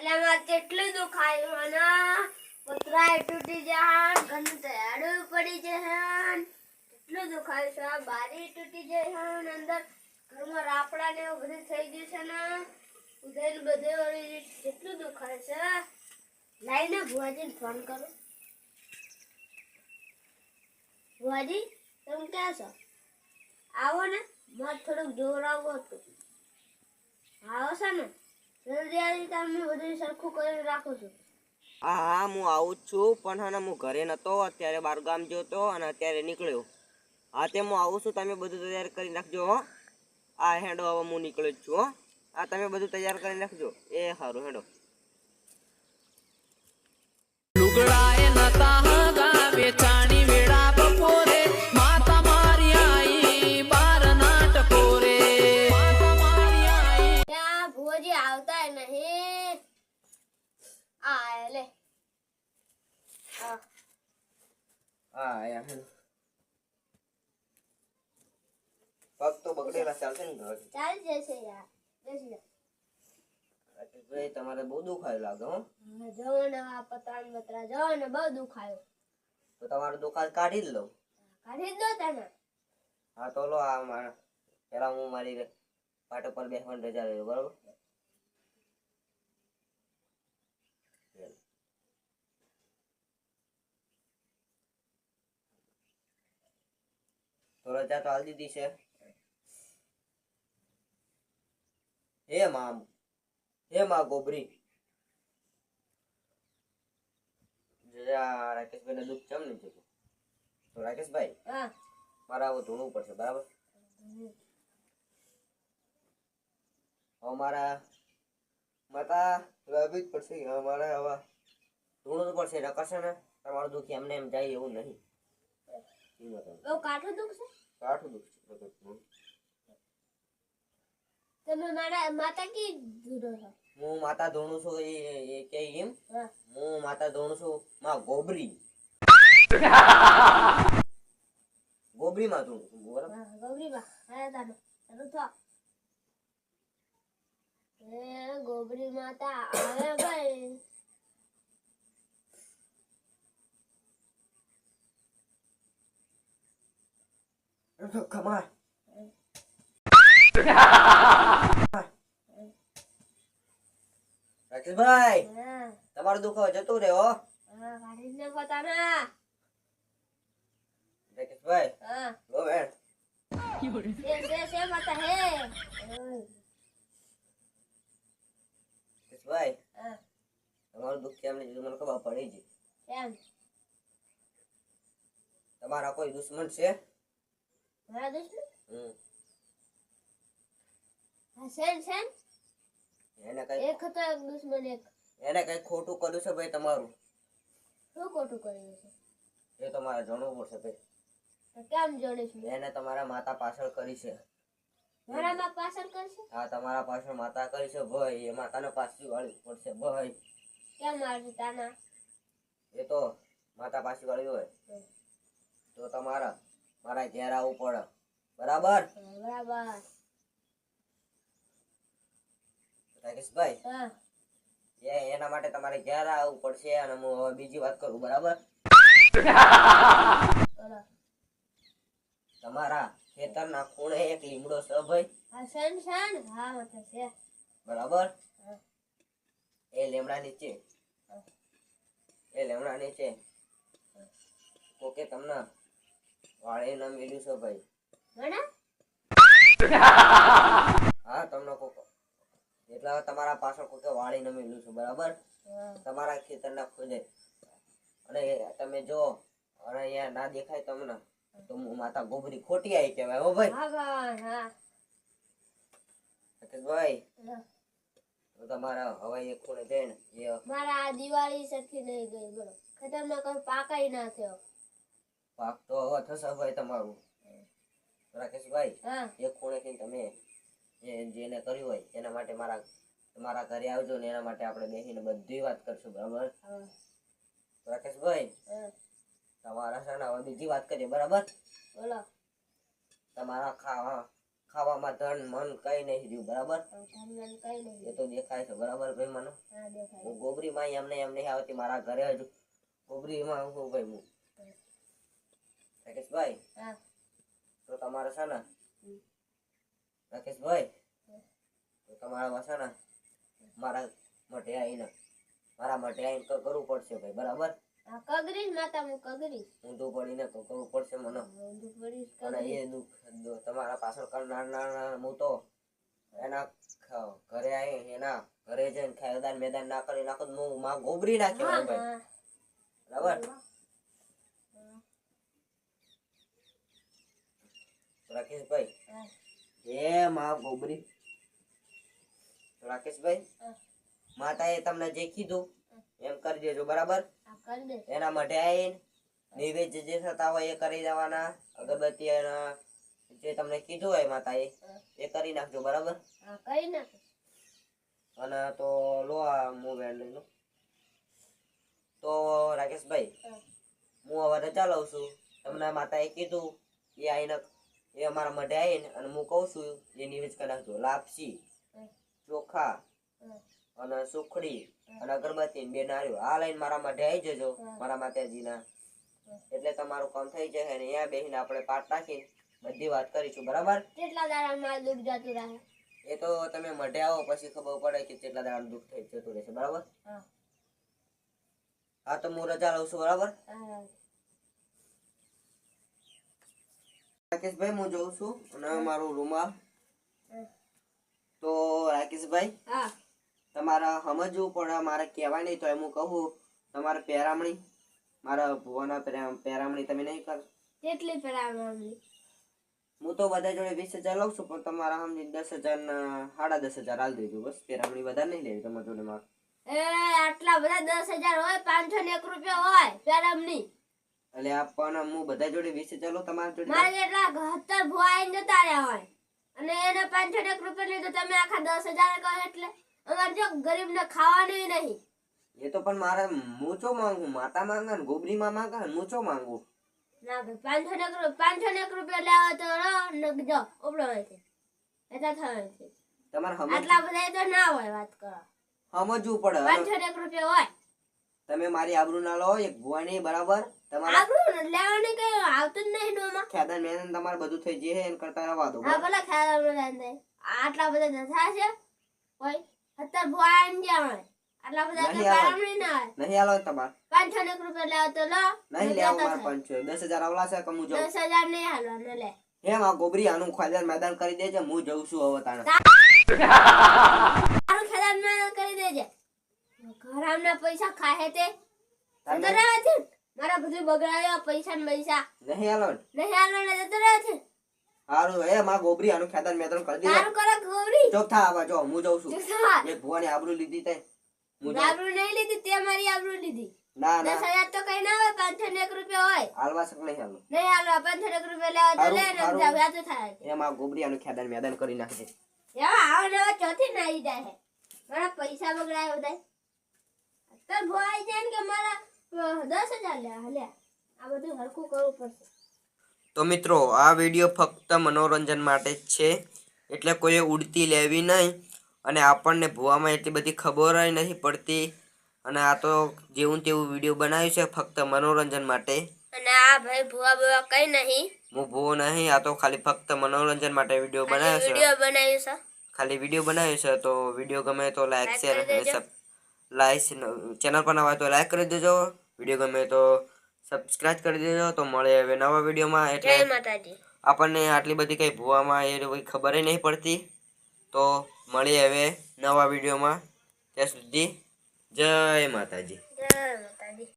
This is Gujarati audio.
એટલે આમાં કેટલું દુખાયું અને પતરાય તૂટી જહાન ઘન તૈયારું પડી જહાન કેટલું દુખાયું છે, આ બારી તૂટી છે અંદર. ઘરમાં રાપડા ને એવું બધું થઈ ગયું છે ને. ઉદયન બધે વળી કેટલું દુખાય છે. લાઈને ભુવાજીને ફોન કરો. ભુવાજી, તમે ક્યાં છો? આવો ને. મારે થોડુંક જોરાવું હતું. આવો છે ને? જલ્દી બધું સરખું કરીને રાખું છું. હા હા હું આવું જ છું પણ હા હું ઘરે નહોતો અત્યારે બાર ગામ ગયો હતો અને અત્યારે નીકળ્યો. હા તે હું આવું છું તમે બધું તૈયાર કરી નાખજો હો. આ હેડો હવે હું નીકળ્યો જ છું હો. આ તમે બધું તૈયાર કરી નાખજો. એ સારું હેડો. લુગડાએ નતા આયા છે પગ તો બગડેલા ચાલશે ને ઘર. ચાલ જશે યાર. બેસી જા. ભાઈ તમારે બહુ દુખાયું લાગે હો. જો ને આ પતરાન બતરા જો ને બહુ દુખાયો. તો તમારો દુખાન કાઢી જ લો કાઢી જ દો તને હા તો લો આ મારા. પેલા હું મારી પાટો પર બેસવાની રજા લેજો બરોબર? તો રજા તો હાલ દીધી છે. હે મામ હે માં ગોબરી. જરા રાકેશભાઈને દુઃખ ચમ નહીં થયું તો રાકેશભાઈ હા. મારે હવે ધૂણવું પડશે બરાબર? હવે મારા માતા લાવવી જ પડશે હવે મારે હવે ધૂણવું પડશે રકાશે ને તમારું દુઃખ એમને એમ જાય એવું નહીં. બહુ કાઠું દુખશે કાઠું દુઃખ છે નકર ધૂણું. તમે મારા માતા કી જુદો છો? હું માતા ધોણું છું એ કે એમ? હું. માતા ધોણું છું માં ગોબરી. ગોબરી માં ધોણું છું બરાબર? હા ગૌરીબા હા તાનો ચાલુ થો ગોબરી માતા આવે ભાઈ. કમા રાકેશભાઈ તમારું દુઃખ જતું રહે હો. રાકેશભાઈ લો બેન. તમારું દુઃખ કેમ નહીં મને ખબર પડી છે તમારા કોઈ દુશ્મન છે? મારા દુશ્મન હમ હા સેન સેન એને કઈ એક હતો એક દુશ્મન એક એને કઈ ખોટું કર્યું છે ભાઈ તમારું શું ખોટું કર્યું છે એ તમારે જાણવું પડશે ભાઈ કેમ જોડીશું એને તમારા માતા પાછળ કરી છે મારા માં પાછળ કરશે હા તમારા પાછળ માતા કરી છે ભાઈ એ માતાને પાછી વાળી પડશે ભાઈ કેમ મારશે તાના એ તો માતા પાછી વાળી હોય તો તમારા મારા ઘેર આવવું પડે. બરાબર? બરાબર. રાકેશભાઈ એ એના માટે તમારે ઘેર આવવું પડશે અને હું હવે બીજી વાત કરું બરાબર? તમારા ખેતરના ખૂણે એક લીમડો છે ભાઈ. બરાબર? એ લીમડા નીચે. એ લીમડા નીચે. ઓકે તમને વાળે ન મેલ્યું છે ભાઈ. હા તમને કોક એટલા તમારા પાછળ કોકે વાળી ન મેલ્યું છે બરાબર? તમારા ખેતરના ખૂણે અને તમે જો અને અહીંયા ના દેખાય તમને તો હું માતા ગોબરી ખોટી આવી કહેવાય હો ભાઈ. ભાઈ તમારા હવાઈ ખૂણે જઈને મારા દિવાળી સરખી નહીં ગઈ બોલો. ના કોઈ પાકાઈ ના થયો. પાક તો હવે થશે ભાઈ તમારું. રાકેશભાઈ એક ખૂણેથી તમે જે જેને કર્યું હોય એના માટે મારા તમારા ઘરે આવજો ને એના માટે આપણે બેસીને બધી વાત કરશું બરાબર? રાકેશભાઈ તમારા સાના હવે બીજી વાત કરીએ બરાબર? બોલો. તમારા ખાવા ખાવામાં ધન મન કઈ નહીં રહ્યું બરાબર? એ તો દેખાય છે બરાબર ભાઈ મને? હું ગોબરી માં એમને એમ નહીં આવતી મારા ઘરે હજુ ગોબરીમાં હું ભાઈ હું. રાકેશભાઈ? હા. તો તમારે છે ને. રાકેશભાઈ? તો તમારા પાસે ને મારા માટે આવીને મારા માટે આવીને કરવું પડશે ભાઈ બરાબર? કગરીશ માતા હું કગરીશ. ઊંધું પડીને તો કરવું પડશે મને. ઊંધું પડીશ અને એ દુઃખ તમારા પાછળ કરનાર હું તો એના ઘરે આવી એના ઘરે જઈને ખેદાન મેદાન ના કરી નાખો હું માં ગોબરી નાખ્યો ભાઈ. બરાબર? રાકેશભાઈ? હા. એ માં ગોબરી રાકેશભાઈ. માતાએ તમને જે કીધું એમ કરી દેજો બરાબર? એના માટે આવીને નૈવેદ્ય જે થતા હોય એ કરી દેવાના. અગરબત્તી એના જે તમને કીધું હોય માતાએ એ કરી નાખજો બરાબર? કરી અને તો લો આ મોબાઈલ લઈ લો તો રાકેશભાઈ હું હવે રજા લઉં છું. તમને માતાએ કીધું એ આવીને એ અમારા માટે આવીને અને હું કહું છું એ નિવેદ કરી નાખજો લાપસી ચોખા અને સુખડી અને અગરબત્તી બે નાળીઓ આ લઈને મારા માટે આવી જજો મારા માતાજીના. એટલે તમારું કામ થઈ જશે અને અહીંયા બેસીને આપણે પાઠ રાખીને બધી વાત કરીશું બરાબર? કેટલા દાડા માલ દુઃખ જતું રહે? એ તો તમે મઢે આવો પછી ખબર પડે કે કેટલા દાડા દુઃખ થઈ જતું રહેશે બરાબર? હા. હા તો હું રજા લઉં છું બરાબર? હા. રાકેશભાઈ હું જોઉં છું અને મારું રૂમાલ. તો રાકેશભાઈ હા. તમારે સમજવું પણ મારે કહેવાય નહીં તો એમ હું કહું તમારે પેરામણી મારા ભુવાના પેરામણી તમે નહીં કરો. કેટલી પેરામણી? હું તો બધા જોડે વીસ હજાર લઉં છું પણ તમારા સમજી દસ હજાર સાડા દસ હજાર હાલ દેજો બસ. પેરામણી વધારે નહીં લેવી તમારા જોડે મારે. આટલા બધા દસ હજાર હોય પાંચસો ને એક રૂપિયા હોય પેરામણી. એટલે આ પણ હું બધા જોડે વીસ ચાલો તમારા જોડે મારા જેટલા ઘતર આવીને જતા રહ્યા હોય અને એને પાંચસો એક રૂપિયા લીધો તમે આખા દસ હજાર કહો એટલે. અમારે જો ગરીબ ને ખાવાનું નહીં. એ તો પણ મારે હું ચો માંગુ? માતા માંગે ને ગોબરીમાં માંગે ને હું ચો માંગુ? ના ભાઈ પાંચસો એક પાંચસો એક રૂપિયા લેવા તો રો ને જો ઉપડો હોય છે એટલા થયો છે તમારે સમજ આટલા બધા તો ના હોય વાત કરો. સમજવું પડે પાંચસો એક રૂપિયા હોય. તમે મારી આબરૂ ના લો એક ભુવાની બરાબર. તમારા ને લેવાનું કઈ આવતું જ નહીં નોમાં ખેદાન મેદાન તમારે બધું થઈ જશે એને કરતા રહેવા દો હા ભલે ખ્યાલ આવે આટલા બધા દસા છે? કોઈ સત્તર ભુવા આવીને આટલા બધા નહીં એટલે આવે. ના નહીં હાલો ને તમારે. પાંચસો ને એક રૂપિયા લેવા તો લો. નહીં લેવા મારે પાંચસો. દસ આવલા છે કે હું જાઉં? નહીં હાલવા લે. હેમ આ ગોબરી આનું ખેદાન મેદાન કરી દેજે હું જઉં છું હવે તાણે તારું ખેદાન મેં કરી દેજે. ઘરામના પૈસા ખાહે તે. છે મારા બધું બગડાયો પૈસા ને પૈસા. નહીં ને નહીં હાલવા ને જતો રહ્યો છે. હારું એ માં ગોબરી આનું ખેતર મેતર કરી દીધું. તારું કરો ગૌરી થા આવા જો હું જઉં છું. એક ભુવાની આબરૂ લીધી તે હું આબરૂ નહીં લીધી તે મારી આબરૂ લીધી. ના ના. હજાર તો કઈ ના હોય પાંચસો ને એક રૂપિયા હોય. હાલવા શક નહીં હાલો. નહીં એક રૂપિયા લેવા તો હારું, લે ને હારું. થાય. એ માં ગોબરી આનું ખેદાન મેદાન કરી નાખજે એવા આવા નવા ચોથી ના જાય મારા પૈસા બગડાયા બધા તો ભોવાઈ જાય કે મારા દસ હજાર લે લે આ બધું હરખું કરવું પડશે. તો મિત્રો આ વીડિયો ફક્ત મનોરંજન માટે જ છે. એટલે કોઈએ ઉડતી લેવી નહીં. અને આપણને ભૂવામાં એટલી બધી ખબર નથી પડતી. અને આ તો જેવું તેવું વીડિયો બનાવ્યું છે ફક્ત મનોરંજન માટે. અને આ ભાઈ ભૂવા બુવા કઈ નહીં. હું ભૂવો નહીં આ તો ખાલી ફક્ત મનોરંજન માટે વીડિયો બનાવ્યો છે. વીડિયો બનાવ્યું છે. ખાલી વીડિયો બનાવ્યો છે તો વીડિયો ગમે તો લાઈક શેર અને દેજો. લાઈક ચેનલ પર નવા તો લાઈક કરી દેજો. વીડિયો ગમે તો સબસ્ક્રાઇબ કરી દેજો તો મળે હવે નવા વિડીયોમાં એટલે આપણને આટલી બધી કંઈ ભૂવામાં એ કોઈ ખબર નહીં પડતી. તો મળીએ હવે નવા વિડીયોમાં ત્યાં સુધી જય માતાજી. જય માતાજી.